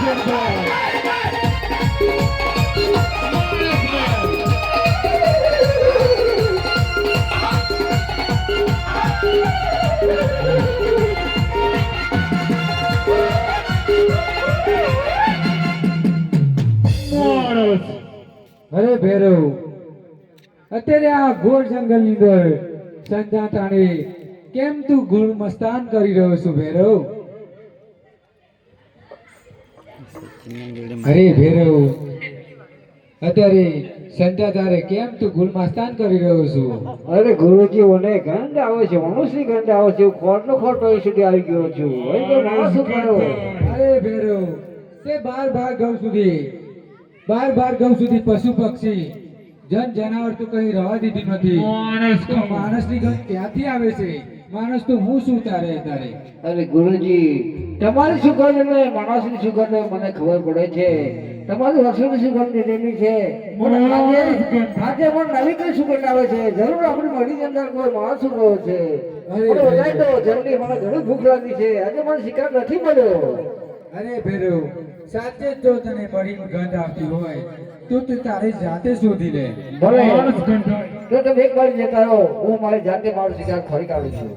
Good boy. અત્યારે આ ઘોર જંગલની અંદર સંધ્યા તાણે કેમ તું ગુણ મસ્તાન કરી રહ્યો છું ભેરવ? અરે ભેરવ અત્યારે સંધ્યા તારે કેમ તું ગુલ મસ્તાન કરી રહ્યો છું? અરે ગુરુજી ઓને ગંધ આવે છે મનુષ્ય ગંધ આવે છે ખોટ નો ખોટ હોય સુધી આવી ગયો છું. હોય તો ના શું કરો? અરે ભેરવ તે બાર બાર ગાઉ સુધી બાર બાર ગાઉ સુધી પશુ પક્ષી જન જનાવર તો કઈ રવા દીધી નથી. માણસ તો માણસની ગંધ ક્યાંથી આવે છે? માણસ તો હું શું તારે તારે? અરે ગુરુજી તમારી સુગંધ ને? માણસની સુગંધ મને ખબર પડે છે. તમારી રસોઈની સુગંધ લીધેલી છે? આજે પણ નવી કઈ સુગંધ આવે છે? જરૂર આપણી મળી અંદર કોઈ માણસ ઊભો છે? જલ્દી મને ઘણી ભૂખ લાગી છે. આજે મને શિકાર નથી મળ્યો. અરે ભેરવ સાચે જો તને મળી ગંધ આવતી હોય તો તું તારી જાતે શોધી લે. ભલે. તો તમે એક વાર જે કરો હું મારી જાતે મારો શિકાર ફરી કાઢું છું.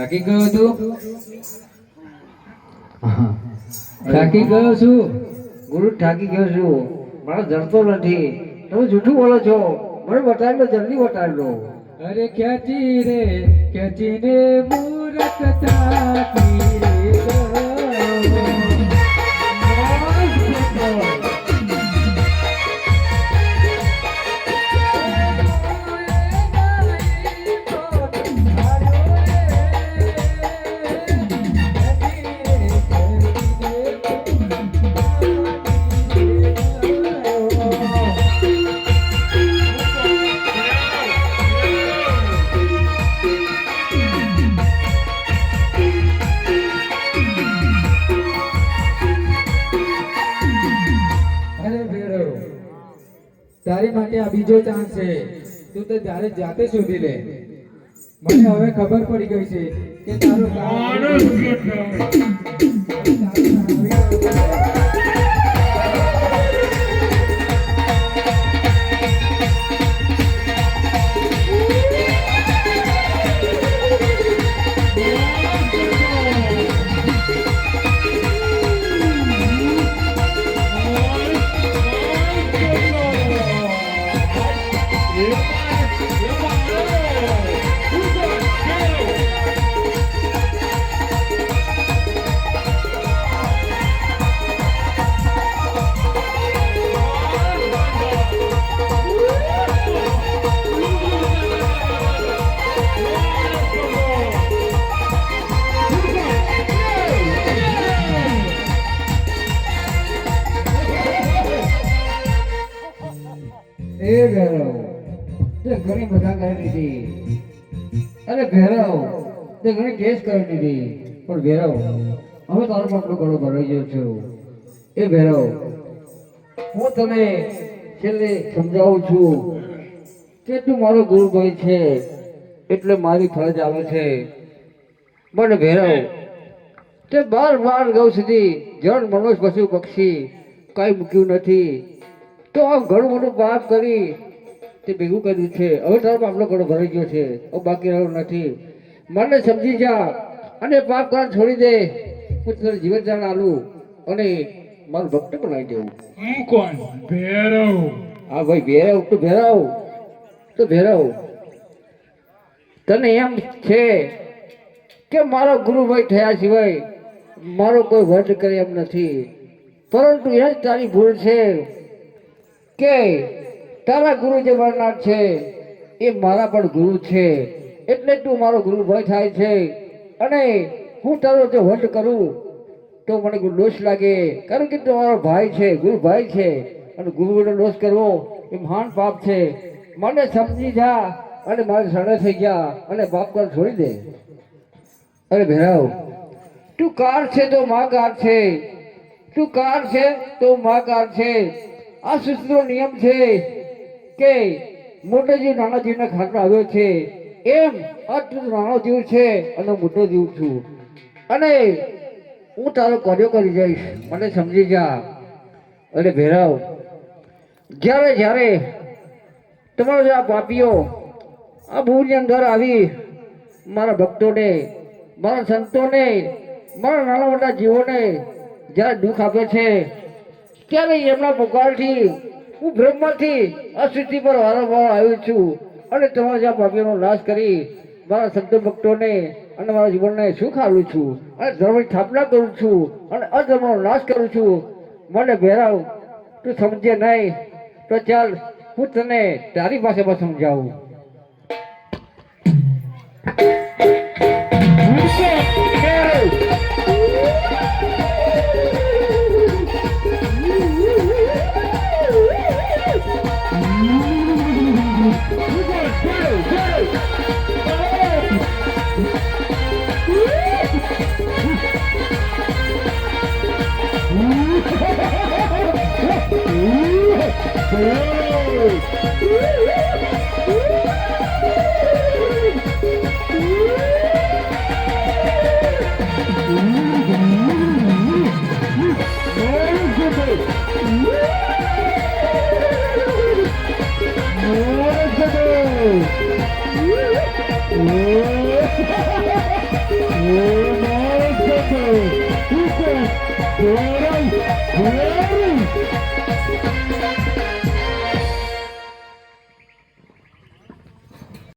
થાકી ગયો તું થાકી ગયો છું. ગુરુ થાકી ગયો છું. મારો જડતો નથી. તમે જૂઠું બોલો છો. મને બતાવી લો જલ્દી બતાવી લો અરે ક્યાંથી રે ક્યાંથી ને મૂરખ થાકી રે. તારી માટે આ બીજો ચાન્સ છે. તું તો ત્યારે જાતે શોધી લે. મને હવે ખબર પડી ગઈ છે કે તારું ઘણી મજા કરી દીધી. અરે ભેરવ, તે ઘણી ટેસ્ટ કરી દીધી. પણ ભેરવ, હવે તારો પગલો ઘણો ભરાઈ ગયો છું. એ ભેરવ, હું તને છેલ્લે સમજાવું છું કે તું મારો ગુરુભાઈ છે, એટલે મારી ફરજ આવે છે. પણ ભેરવ, તે બાર બાર ગૌ સુધી જળ મનોજ પશુ પક્ષી કઈ મૂક્યું નથી. તો આ ઘણું મોટું પાપ કરી તે ભેગું કર્યું છે. હવે તારો બાપનો ઘણો ભરાઈ ગયો છે. હવે બાકી રહ્યો નથી. મને સમજી જા અને પાપ કાળ છોડી દે. હું તને જીવન જાણ આલું અને મારું ભક્ત બનાવી દેવું. હું કોણ? ભેરવ. હા ભાઈ ભેરવ તો ભેરવ. તો ભેરવ. તને એમ છે કે મારો ગુરુભાઈ થયા સિવાય મારો કોઈ વધ કરે એમ નથી. પરંતુ એ જ તારી ભૂલ છે કે તારા ગુરુ જે વરનાર છે. એ મારા પણ ગુરુ છે. એટલે તું મારો ગુરુભાઈ થાય છે. અને હું તારો જો વધ કરું, તો મને ગુરુ દોષ લાગે. કારણ કે તું મારો ભાઈ છે, ગુરુ ભાઈ છે. અને ગુરુનો દોષ કરવો એ મહાન પાપ છે. મને સમજી જા અને મારે સડે થઈ ગયા અને બાપ કર છોડી દે. અરે ભેરાવ, તું કાર છે તો માં કાર છે. તું કાર છે તો માં કાર છે. આ સૂત્રનો નિયમ છે. કે મોટેજી નાનાજીને ખાટમાં આવ્યો છે. એમ તું નાનો જીવ છે અને મોટો જીવ છું. અને હું તારો કાર્યો કરી જઈશ. મને સમજી જા. અરે ભેરાવ, જ્યારે જ્યારે તમારો જે આ પાપીઓ, આ ભૂલની અંદર આવી, મારા ભક્તોને, મારા સંતોને, મારા નાના મોટા જીવોને જ્યારે દુઃખ આપે છે, ત્યારે એમના પુકારથી હું બ્રહ્માથી સ્થિતિ પર વારંવાર આવ્યો છું અને તમારા પાપીઓનો નાશ કરી મારા સંત ભક્તોને અને મારા જીવનને સુખ આલું છું અને ધર્મની સ્થાપના કરું છું અને અધર્મનો નાશ કરું છું. મને ભેરાવ, તું સમજે નહીં, તો ચાલ, હું તને તારી પણ સમજાવું. ભેરવ ભેરવ